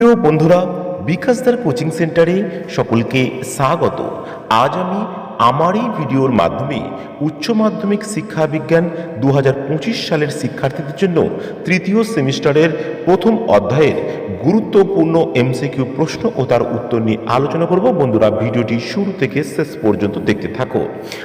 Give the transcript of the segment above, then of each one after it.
প্রিয় বন্ধুরা বিকাশদার কোচিং সেন্টারে সকলকে স্বাগত। আজ আমি আমার এই ভিডিওর মাধ্যমে উচ্চ মাধ্যমিক শিক্ষা বিজ্ঞান দু হাজার পঁচিশ সালের শিক্ষার্থীদের জন্য তৃতীয় সেমিস্টারের প্রথম অধ্যায়ের গুরুত্বপূর্ণ এমসিকিউ প্রশ্ন ও তার উত্তর নিয়ে আলোচনা করব। বন্ধুরা, ভিডিওটি শুরু থেকে শেষ পর্যন্ত দেখতে থাকো।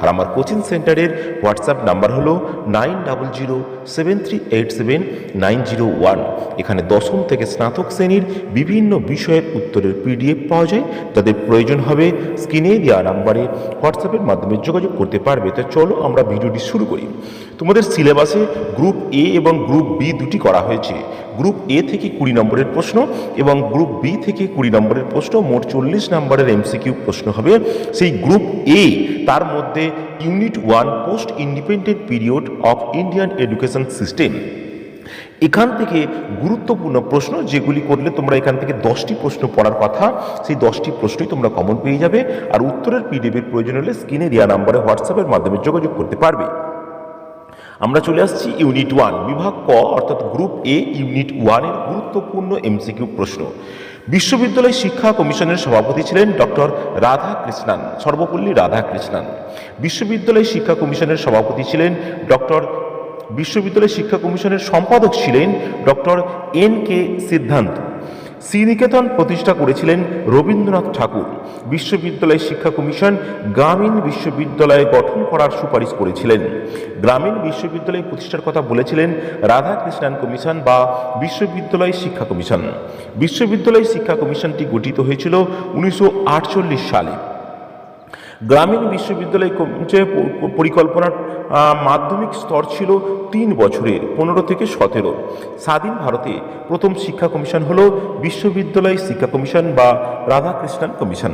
আর আমার কোচিং সেন্টারের হোয়াটসঅ্যাপ নাম্বার হলো nine double zero seven three eight seven nine zero one. এখানে দশম থেকে স্নাতক শ্রেণির বিভিন্ন বিষয়ের উত্তরের পিডিএফ পাওয়া যায়। যাদের প্রয়োজন হবে স্ক্রিনে দেওয়া নাম্বারে হোয়াটসঅ্যাপের মাধ্যমে যোগাযোগ করতে পারবে। তো চলো আমরা ভিডিওটি শুরু করি। তোমাদের সিলেবাসে গ্রুপ এ এবং গ্রুপ বি দুটি করা হয়েছে। গ্রুপ এ থেকে কুড়ি নম্বরের প্রশ্ন এবং গ্রুপ বি থেকে কুড়ি নম্বরের প্রশ্ন, মোট চল্লিশ নম্বরের এমসিকিউ প্রশ্ন হবে। সেই গ্রুপ এ তার মধ্যে unit one post independent period of Indian education system এখান থেকে গুরুত্বপূর্ণ প্রশ্ন যেগুলি করলে তোমরা এখান থেকে দশটি প্রশ্ন পড়ার কথা, সেই দশটি প্রশ্নই তোমরা কমন পেয়ে যাবে আর উত্তরের পিডিএফের প্রয়োজন হলে স্ক্রিনে দেওয়া নাম্বারে হোয়াটসঅ্যাপের মাধ্যমে যোগাযোগ করতে পারবে। আমরা চলে আসছি ইউনিট ওয়ান বিভাগ ক, অর্থাৎ গ্রুপ এ ইউনিট ওয়ানের গুরুত্বপূর্ণ এমসিকিউ প্রশ্ন। বিশ্ববিদ্যালয় শিক্ষা কমিশনের সভাপতি ছিলেন ডক্টর রাধাকৃষ্ণান, সর্বপল্লী রাধাকৃষ্ণান। বিশ্ববিদ্যালয় শিক্ষা কমিশনের সভাপতি ছিলেন ডক্টর বিশ্ববিদ্যালয় শিক্ষা কমিশনের সম্পাদক ছিলেন ডক্টর এন কে সিদ্ধান্ত। শ্রীনিকেতন প্রতিষ্ঠা করেছিলেন রবীন্দ্রনাথ ঠাকুর। বিশ্ববিদ্যালয় শিক্ষা কমিশন গ্রামীণ বিশ্ববিদ্যালয় গঠন করার সুপারিশ করেছিলেন। গ্রামীণ বিশ্ববিদ্যালয় প্রতিষ্ঠার কথা বলেছিলেন রাধাকৃষ্ণান কমিশন বা বিশ্ববিদ্যালয় শিক্ষা কমিশন। বিশ্ববিদ্যালয় শিক্ষা কমিশনটি গঠিত হয়েছিল উনিশশো আটচল্লিশ সালে। গ্রামীণ বিশ্ববিদ্যালয় পরিকল্পনার মাধ্যমিক স্তর ছিল তিন বছরের, পনেরো থেকে সতেরো। স্বাধীন ভারতে প্রথম শিক্ষা কমিশন হল বিশ্ববিদ্যালয় শিক্ষা কমিশন বা রাধাকৃষ্ণান কমিশন।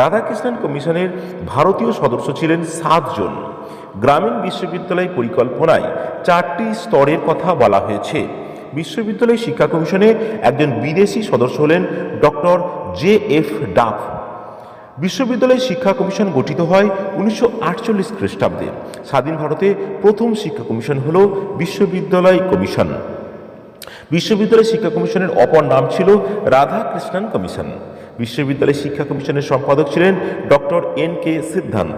রাধাকৃষ্ণান কমিশনের ভারতীয় সদস্য ছিলেন সাতজন। গ্রামীণ বিশ্ববিদ্যালয় পরিকল্পনায় চারটি স্তরের কথা বলা হয়েছে। বিশ্ববিদ্যালয় শিক্ষা কমিশনে একজন বিদেশি সদস্য হলেন ডক্টর জে এফ ডাফ। বিশ্ববিদ্যালয় শিক্ষা কমিশন গঠিত হয় উনিশশো আটচল্লিশ খ্রিস্টাব্দে। স্বাধীন ভারতে প্রথম শিক্ষা কমিশন হল বিশ্ববিদ্যালয় কমিশন। বিশ্ববিদ্যালয় শিক্ষা কমিশনের অপর নাম ছিল রাধা কৃষ্ণন কমিশন। বিশ্ববিদ্যালয় শিক্ষা কমিশনের সম্পাদক ছিলেন ডক্টর এন কে সিদ্ধান্ত।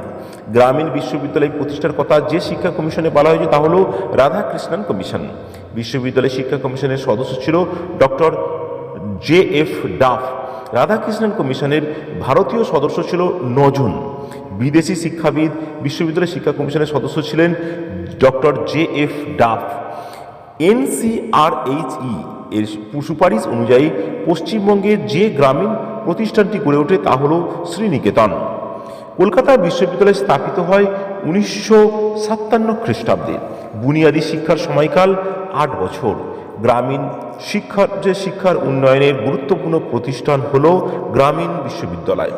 গ্রামীণ বিশ্ববিদ্যালয় প্রতিষ্ঠার কথা যে শিক্ষা কমিশনে বলা হয়েছে তা হল রাধা কৃষ্ণন কমিশন। বিশ্ববিদ্যালয় শিক্ষা কমিশনের সদস্য ছিল doctor J F Duff. Radhakrishnan কমিশনের ভারতীয় সদস্য ছিল নজন বিদেশি শিক্ষাবিদ বিশ্ববিদ্যালয় শিক্ষা কমিশনের সদস্য ছিলেন doctor J F Duff. NCRHE এর সুপারিশ অনুযায়ী পশ্চিমবঙ্গের যে গ্রামীণ প্রতিষ্ঠানটি গড়ে ওঠে তা হল শ্রীনিকেতন। কলকাতা বিশ্ববিদ্যালয় স্থাপিত হয় উনিশশো সাতান্ন খ্রিস্টাব্দে। বুনিয়াদী শিক্ষার সময়কাল আট বছর। গ্রামীণ শিক্ষার, যে শিক্ষার উন্নয়নের গুরুত্বপূর্ণ প্রতিষ্ঠান হল গ্রামীণ বিশ্ববিদ্যালয়।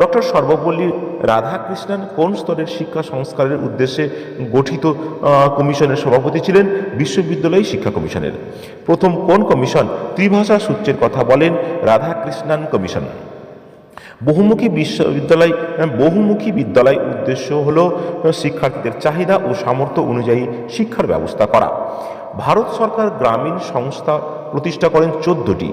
ডক্টর সর্বপল্লী রাধাকৃষ্ণন কোন স্তরের শিক্ষা সংস্কারের উদ্দেশ্যে গঠিত কমিশনের সভাপতি ছিলেন? বিশ্ববিদ্যালয় শিক্ষা কমিশনের। প্রথম কোন কমিশন? ত্রিভাষা সূত্রের কথা বলেন রাধাকৃষ্ণন কমিশন। বহুমুখী বিশ্ববিদ্যালয় বহুমুখী বিদ্যালয় উদ্দেশ্য হল শিক্ষার্থীদের চাহিদা ও সামর্থ্য অনুযায়ী শিক্ষার ব্যবস্থা করা। ভারত সরকার গ্রামীণ সংস্থা প্রতিষ্ঠা করেন চোদ্দটি।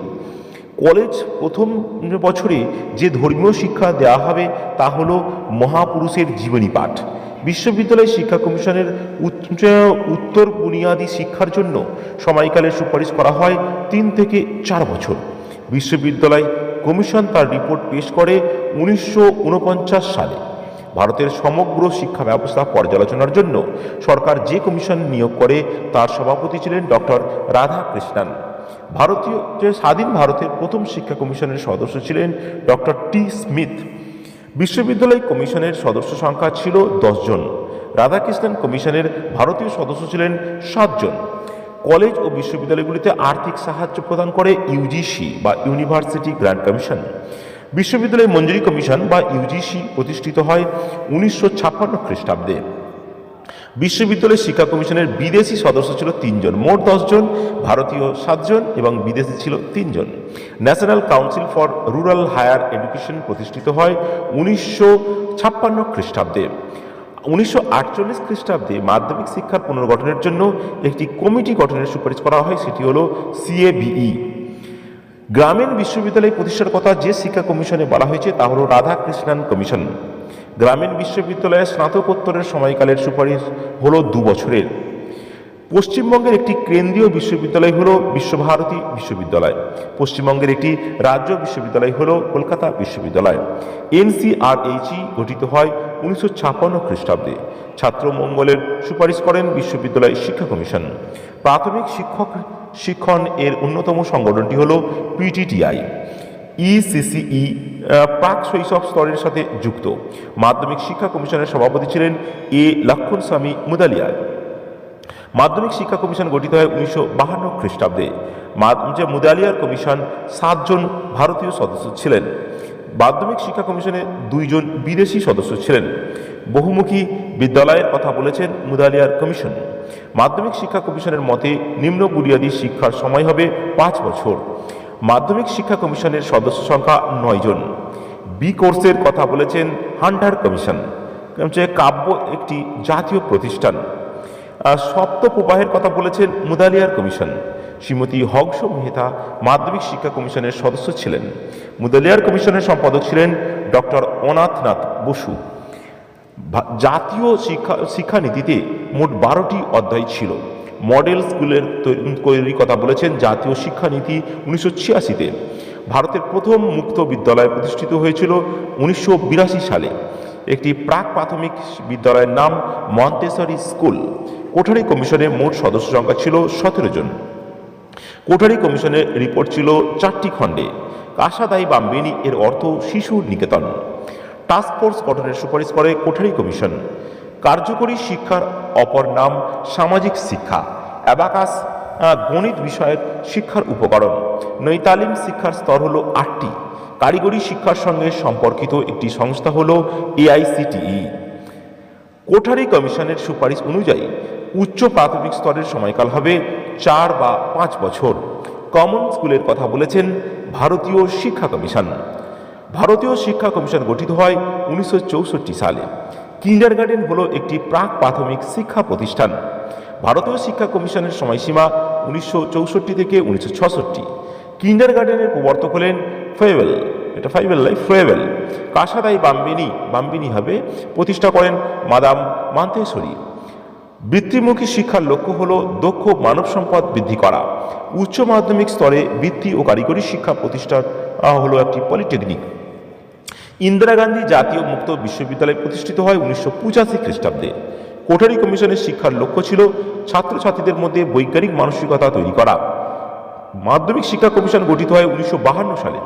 কলেজ প্রথম বছরে যে ধর্মীয় শিক্ষা দেওয়া হবে তা হল মহাপুরুষের জীবনী পাঠ। বিশ্ববিদ্যালয় শিক্ষা কমিশনের উচ্চ- উত্তর বুনিয়াদী শিক্ষার জন্য সময়কালের সুপারিশ করা হয় তিন থেকে চার বছর। বিশ্ববিদ্যালয় কমিশন তার রিপোর্ট পেশ করে উনিশশো ঊনপঞ্চাশ সালে। ভারতের সমগ্র শিক্ষা ব্যবস্থা পর্যালোচনার জন্য সরকার যে কমিশন নিয়োগ করে, তার সভাপতি ছিলেন ডক্টর রাধাকৃষ্ণান। ভারতীয় স্বাধীন ভারতের প্রথম শিক্ষা কমিশনের সদস্য ছিলেন ডক্টর টি স্মিথ। বিশ্ববিদ্যালয় কমিশনের সদস্য সংখ্যা ছিল দশজন রাধাকৃষ্ণন কমিশনের ভারতীয় সদস্য ছিলেন সাতজন কলেজ ও বিশ্ববিদ্যালয়গুলিতে আর্থিক সাহায্য প্রদান করে ইউজিসি বা ইউনিভার্সিটি গ্র্যান্ট কমিশন। বিশ্ববিদ্যালয় মঞ্জুরি কমিশন বা ইউজিসি প্রতিষ্ঠিত হয় উনিশশো ছাপ্পান্ন খ্রিস্টাব্দে। বিশ্ববিদ্যালয় শিক্ষা কমিশনের বিদেশি সদস্য ছিল তিনজন, মোট দশজন, ভারতীয় সাতজন এবং বিদেশি ছিল তিনজন। National council for rural higher education প্রতিষ্ঠিত হয় উনিশশো ছাপ্পান্ন খ্রিস্টাব্দে। উনিশশো আটচল্লিশ খ্রিস্টাব্দে মাধ্যমিক শিক্ষার পুনর্গঠনের জন্য একটি কমিটি গঠনের সুপারিশ করা হয়, সেটি হলো সিএবিই। গ্রামীণ বিশ্ববিদ্যালয় প্রতিষ্ঠার কথা যে শিক্ষা কমিশনে বলা হয়েছে, তা হল রাধাকৃষ্ণান কমিশন। গ্রামীণ বিশ্ববিদ্যালয়ের স্নাতকোত্তরের সময়কালের সুপারিশ হল দু বছরের। পশ্চিমবঙ্গের একটি কেন্দ্রীয় বিশ্ববিদ্যালয় হলো বিশ্বভারতী বিশ্ববিদ্যালয়। পশ্চিমবঙ্গের একটি রাজ্য বিশ্ববিদ্যালয় হলো কলকাতা বিশ্ববিদ্যালয়। এনসিআরএইচই গঠিত হয় উনিশশো ছাপ্পান্ন খ্রিস্টাব্দে। ছাত্র মঙ্গলের সুপারিশ করেন বিশ্ববিদ্যালয় শিক্ষা কমিশন। প্রাথমিক শিক্ষক শিক্ষণ এর অন্যতম সংগঠনটি হলো পিটিটিআই। ইসিসিই প্রাক শৈশব স্তরের সাথে যুক্ত। মাধ্যমিক শিক্ষা কমিশনের সভাপতি ছিলেন এ লক্ষণ স্বামী মুদালিয়ার। মাধ্যমিক শিক্ষা কমিশন গঠিত হয় উনিশশো বাহান্ন খ্রিস্টাব্দে। যে মুদালিয়ার কমিশন সাতজন ভারতীয় সদস্য ছিলেন। মাধ্যমিক শিক্ষা কমিশনে দুইজন বিদেশি সদস্য ছিলেন। বহুমুখী বিদ্যালয়ের কথা বলেছেন মুদালিয়ার কমিশন। মাধ্যমিক শিক্ষা কমিশনের মতে নিম্ন বুনিয়াদী শিক্ষার সময় হবে পাঁচ বছর। মাধ্যমিক শিক্ষা কমিশনের সদস্য সংখ্যা নয় জন। বি কোর্সের কথা বলেছেন হান্টার কমিশন। কাব্য একটি জাতীয় প্রতিষ্ঠান। আর সপ্ত প্রবাহের কথা বলেছেন মুদালিয়ার কমিশন। শ্রীমতী হংস মেহতা মাধ্যমিক শিক্ষা কমিশনের সদস্য ছিলেন। মুদালিয়ার কমিশনের সম্পাদক ছিলেন ডক্টর অনাথনাথ বসু। জাতীয় শিক্ষা, শিক্ষানীতিতে মোট বারোটি অধ্যায় ছিল। মডেল স্কুলের তৈরির কথা বলেছেন জাতীয় শিক্ষানীতি উনিশশো ছিয়াশিতে। ভারতের প্রথম মুক্ত বিদ্যালয় প্রতিষ্ঠিত হয়েছিল উনিশশো বিরাশি সালে। একটি প্রাক প্রাথমিক বিদ্যালয়ের নাম মন্তেসরি স্কুল। কোঠারি কমিশনের মোট সদস্য সংখ্যা ছিল সতেরো জন। কোঠারি কমিশনের রিপোর্ট ছিল চারটি খণ্ডে। কাসাদাই বাম্বিনী এর অর্থ শিশুর নিকেতন। টাস্ক ফোর্স গঠনের সুপারিশ করে কোঠারি কমিশন। কার্যকরী শিক্ষার অপর নাম সামাজিক শিক্ষা। অ্যাবাকাস গণিত বিষয়ের শিক্ষার উপকরণ। নৈতালিম শিক্ষার স্তর হলো আটটি। কারিগরি শিক্ষার সঙ্গে সম্পর্কিত একটি সংস্থা হল এআইসিটিই। কোঠারি কমিশনের সুপারিশ অনুযায়ী উচ্চ প্রাথমিক স্তরের সময়কাল হবে চার বা পাঁচ বছর। কমন স্কুলের কথা বলেছেন ভারতীয় শিক্ষা কমিশন। ভারতীয় শিক্ষা কমিশন গঠিত হয় উনিশশো চৌষট্টি সালে। কিন্ডার গার্ডেন হল একটি প্রাক প্রাথমিক শিক্ষা প্রতিষ্ঠান। ভারতীয় শিক্ষা কমিশনের সময়সীমা উনিশশো চৌষট্টি থেকে উনিশশো কিন্ডার গার্ডেনের প্রবর্তক হলেন ফেভেল এটা ফাইভেল লাই ফ্রেভেল কাসাদাই বাম্বিনী বাম্বিনী হবে? প্রতিষ্ঠা করেন মাদাম মান্তেশ্বরী। বৃত্তিমুখী শিক্ষার লক্ষ্য হল দক্ষ মানব সম্পদ বৃদ্ধি করা। উচ্চ মাধ্যমিক স্তরে বৃত্তি ও কারিগরি শিক্ষা প্রতিষ্ঠান আহ, হলো একটি পলিটেকনিক ইন্দিরা গান্ধী জাতীয় মুক্ত বিশ্ববিদ্যালয় প্রতিষ্ঠিত হয় উনিশশো পঁচাশি খ্রিস্টাব্দে। কোঠারি কমিশনের শিক্ষার লক্ষ্য ছিল ছাত্রছাত্রীদের মধ্যে বৈজ্ঞানিক মানসিকতা তৈরি করা। মাধ্যমিক শিক্ষা কমিশন গঠিত হয় উনিশশো সালে।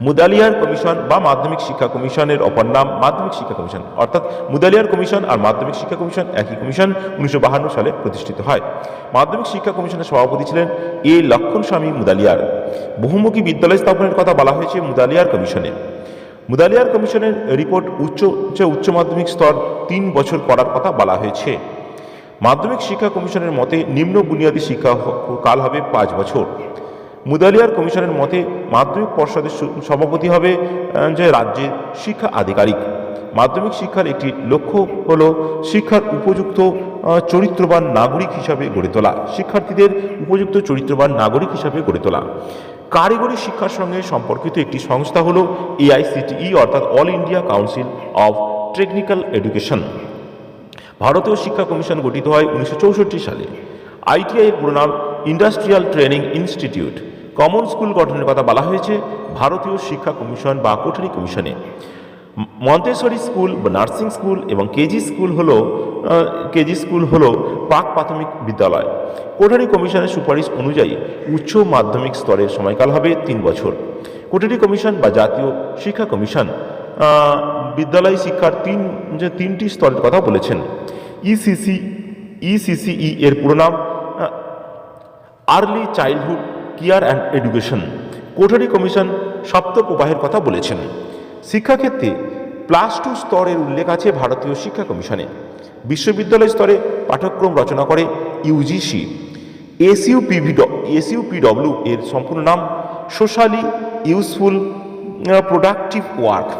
মুদালিয়ার কমিশন বা মাধ্যমিক শিক্ষা কমিশনের অপর নাম মাধ্যমিক শিক্ষা কমিশন। অর্থাৎ মুদালিয়ার কমিশন আর মাধ্যমিক শিক্ষা কমিশন একই কমিশন উনিশশো সালে প্রতিষ্ঠিত হয়। মাধ্যমিক শিক্ষা কমিশনের সভাপতি ছিলেন এ লক্ষণ স্বামী মুদালিয়ার। বহুমুখী বিদ্যালয় স্থাপনের কথা বলা হয়েছে মুদালিয়ার কমিশনে। মুদালিয়ার কমিশনের রিপোর্ট উচ্চ উচ্চ মাধ্যমিক স্তর তিন বছর করার কথা বলা হয়েছে। মাধ্যমিক শিক্ষা কমিশনের মতে নিম্ন বুনিয়াদী শিক্ষা কাল হবে পাঁচ বছর। মুদালিয়ার কমিশনের মতে মাধ্যমিক পর্ষদের সভাপতি হবে যে রাজ্যের শিক্ষা আধিকারিক। মাধ্যমিক শিক্ষার একটি লক্ষ্য হল শিক্ষার উপযুক্ত চরিত্রবান নাগরিক হিসাবে গড়ে তোলা, শিক্ষার্থীদের উপযুক্ত চরিত্রবান নাগরিক হিসাবে গড়ে তোলা। কারিগরি শিক্ষার সঙ্গে সম্পর্কিত একটি সংস্থা হল এআইসিটিই, অর্থাৎ all India council of technical education. ভারতীয় শিক্ষা কমিশন গঠিত হয় উনিশশো চৌষট্টি সালে। আইটিআই এর পুরো নাম industrial training institute. Common school গঠনের কথা বলা হয়েছে ভারতীয় শিক্ষা কমিশন বা কোঠারি কমিশনে। মন্তেশ্বরী স্কুল বা নার্সিং স্কুল এবং কেজি স্কুল হলো কেজি স্কুল হলো পাক প্রাথমিক বিদ্যালয়। কোঠারি কমিশনের সুপারিশ অনুযায়ী উচ্চ মাধ্যমিক স্তরের সময়কাল হবে তিন বছর। কোঠারি কমিশন বা জাতীয় শিক্ষা কমিশন বিদ্যালয় শিক্ষার তিন, যে তিনটি স্তরের কথা বলেছেন। ইসিসি, ইসিসিই এর পুরো নাম early childhood care and education Kothari commission সপ্ত প্রবাহের কথা বলেছেন। শিক্ষাক্ষেত্রে প্লাস টু স্তরের উল্লেখ আছে ভারতীয় শিক্ষা কমিশনে। বিশ্ববিদ্যালয় স্তরে পাঠ্যক্রম রচনা করে UGC SU PV SU PW এর সম্পূর্ণ নাম socially useful productive work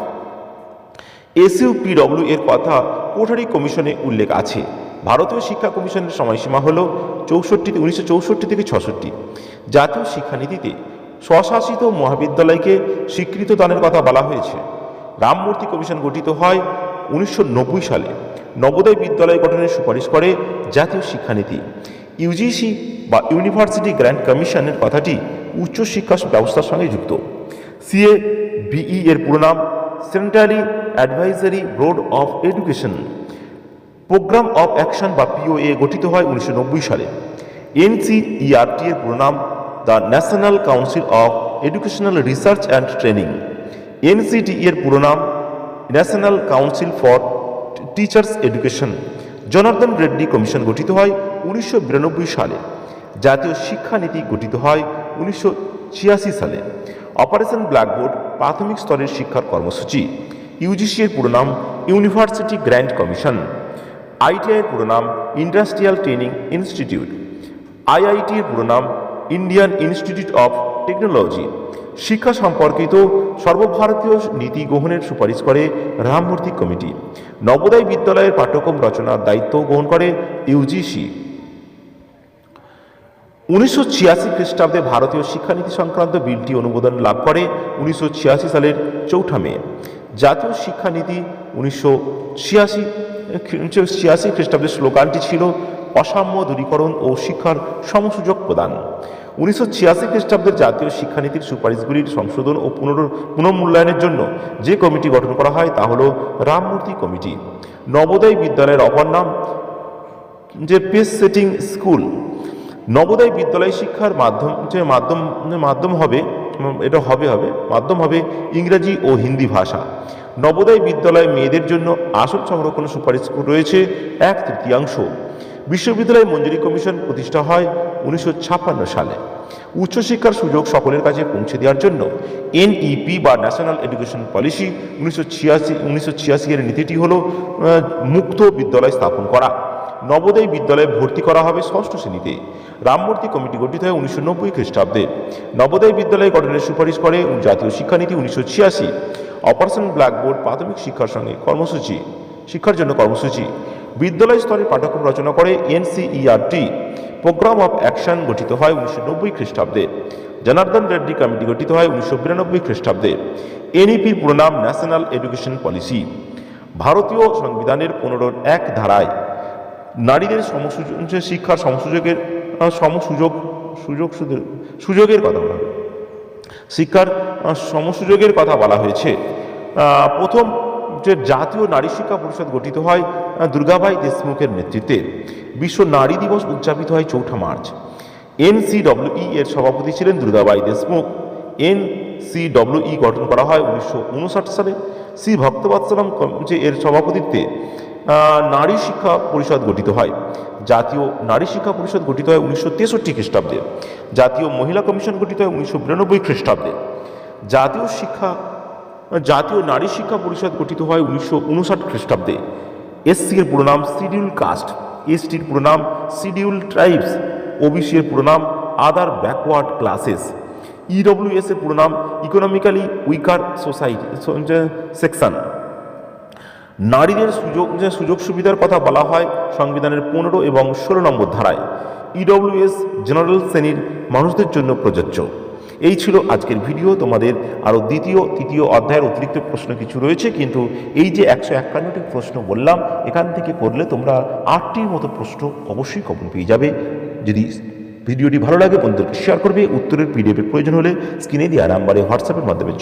SU PW এর কথা কোঠারি কমিশনে উল্লেখ আছে। ভারতীয় শিক্ষা কমিশনের সময়সীমা হল চৌষট্টি উনিশশো চৌষট্টি থেকে ছষট্টি। জাতীয় শিক্ষানীতিতে স্বশাসিত মহাবিদ্যালয়কে স্বীকৃত দানের কথা বলা হয়েছে। রামমূর্তি কমিশন গঠিত হয় উনিশশো নব্বই সালে। নবোদয় বিদ্যালয় গঠনের সুপারিশ করে জাতীয় শিক্ষানীতি। ইউজিসি বা ইউনিভার্সিটি গ্র্যান্ড কমিশনের কথাটি উচ্চশিক্ষা ব্যবস্থার সঙ্গে যুক্ত। সিএ, বিই এর পুরো নাম centrally advisory board of education. Programme of action বা পিওএ গঠিত হয় উনিশশো নব্বই সালে। এনসিইআরটি এর পুরো নাম the national council of educational research and training NCT এর পুরো নাম national council for teachers education Janardhan Reddy commission গঠিত হয় উনিশশো বিরানব্বই সালে। জাতীয় শিক্ষানীতি গঠিত হয় উনিশশো ছিয়াশি সালে। অপারেশন ব্ল্যাকবোর্ড প্রাথমিক স্তরের শিক্ষার কর্মসূচি। ইউজিসি এর পুরো নাম ইউনিভার্সিটি গ্র্যান্ড কমিশন আইটিআই পুরো নাম ইন্ডাস্ট্রিয়াল ট্রেনিং ইনস্টিটিউট আইআইটি এর পুরো নাম ইন্ডিয়ান ইনস্টিটিউট অফ টেকনোলজি শিক্ষা সম্পর্কিত সর্বভারতীয় নীতি গ্রহণের সুপারিশ করে রামমূর্তি কমিটি। নবোদয় বিদ্যালয়ের পাঠ্যক্রম রচনার দায়িত্ব গ্রহণ করে ইউজিসি উনিশশো ছিয়াশি খ্রিস্টাব্দে ভারতীয় শিক্ষানীতি সংক্রান্ত বিলটি অনুমোদন লাভ করে উনিশশো ছিয়াশি সালের চৌঠা মে। জাতীয় শিক্ষানীতি উনিশশো ছিয়াশি ছিয়াশি খ্রিস্টাব্দের স্লোগানটি ছিল অসাম্য দূরীকরণ ও শিক্ষার সমসুযোগ প্রদান। উনিশশো ছিয়াশি খ্রিস্টাব্দের জাতীয় শিক্ষানীতির সুপারিশগুলির সংশোধন ও পুনর, পুনর্মূল্যায়নের জন্য যে কমিটি গঠন করা হয় তা হল রামমূর্তি কমিটি। নবোদয় বিদ্যালয়ের অপর নাম যে পেস সেটিং স্কুল। নবোদয় বিদ্যালয় শিক্ষার মাধ্যম, যে মাধ্যম মাধ্যম হবে, এটা হবে হবে, মাধ্যম হবে ইংরেজি ও হিন্দি ভাষা। নবোদয় বিদ্যালয় মেয়েদের জন্য আসন সংরক্ষণের সুপারিশ রয়েছে এক তৃতীয়াংশ। বিশ্ববিদ্যালয় মঞ্জুরি কমিশন প্রতিষ্ঠা হয় উনিশশো ছাপ্পান্ন সালে। উচ্চশিক্ষার সুযোগ সকলের কাছে পৌঁছে দেওয়ার জন্য এনইপি বা ন্যাশনাল এডুকেশন পলিসি উনিশশো ছিয়াশি, উনিশশো এর নীতিটি হল মুক্ত বিদ্যালয় স্থাপন করা। নবোদয় বিদ্যালয়ে ভর্তি করা হবে ষষ্ঠ শ্রেণীতে। রামমূর্তি কমিটি গঠিত হয় উনিশশো নব্বই খ্রিস্টাব্দে। নবোদয় বিদ্যালয় গঠনের সুপারিশ করে জাতীয় শিক্ষানীতি উনিশশো ছিয়াশি। অপারেশন ব্ল্যাকবোর্ড প্রাথমিক শিক্ষার সঙ্গে কর্মসূচি, শিক্ষার জন্য কর্মসূচি। বিদ্যালয় স্তরে পাঠ্যক্রম রচনা করে এনসিইআরটি প্রোগ্রাম অফ অ্যাকশন গঠিত হয় উনিশশো নব্বই খ্রিস্টাব্দে। জনার্দন রেড্ডি কমিটি গঠিত হয় উনিশশো বিরানব্বই খ্রিস্টাব্দে। এনইপির পুরো নাম ন্যাশনাল এডুকেশন পলিসি ভারতীয় সংবিধানের পনেরোর এক ধারায় নারীদের সমসুযোগ শিক্ষার সমসুযোগের সমসুযোগ সুযোগ সুযোগ- সুযোগের কথা বলা হবে শিক্ষার সমসুযোগের কথা বলা হয়েছে। প্রথম যে জাতীয় নারী শিক্ষা পরিষদ গঠিত হয় দুর্গাবাই দেশমুখের নেতৃত্বে। বিশ্ব নারী দিবস উদযাপিত হয় চৌঠা মার্চ। এনসিডব্লিউই এর সভাপতি ছিলেন দুর্গাবাই দেশমুখ। এনসিডব্লিউই গঠন করা হয় উনিশশো উনষাট সালে। শ্রী ভক্তবৎসলম যে এর সভাপতিত্বে নারী শিক্ষা পরিষদ গঠিত হয়। জাতীয় নারী শিক্ষা পরিষদ গঠিত হয় উনিশশো তেষট্টি খ্রিস্টাব্দে। জাতীয় মহিলা কমিশন গঠিত হয় উনিশশো বিরানব্বই খ্রিস্টাব্দে। জাতীয় শিক্ষা, জাতীয় নারী শিক্ষা পরিষদ গঠিত হয় উনিশশো উনষাট খ্রিস্টাব্দে। এসসি এর পুরো নাম শিডিউল কাস্ট এসটির পুরো নাম শিডিউল ট্রাইবস, ওবিসি এর পুরো নাম আদার ব্যাকওয়ার্ড ক্লাসেস। ইডব্লিউএস এর পুরো নাম ইকোনমিক্যালি উইকার সোসাইটি সেকশন। নারীদের সুযোগ যে সুযোগ সুবিধার কথা বলা হয় সংবিধানের পনেরো এবং ষোলো নম্বর ধারায়। ইডব্লিউএস জেনারেল শ্রেণির মানুষদের জন্য প্রযোজ্য। এই ছিল আজকের ভিডিও। তোমাদের আরও দ্বিতীয়, তৃতীয় অধ্যায়ের অতিরিক্ত প্রশ্ন কিছু রয়েছে, কিন্তু এই যে একশো একান্নটি প্রশ্ন বললাম, এখান থেকে করলে তোমরা আটটির মতো প্রশ্ন অবশ্যই কমন পেয়ে যাবে। যদি ভিডিওটি ভালো লাগে, বন্ধুদেরকে শেয়ার করবে। উত্তরের পিডিএফের প্রয়োজন হলে স্ক্রিনে দেওয়া নাম্বারে হোয়াটসঅ্যাপের মাধ্যমে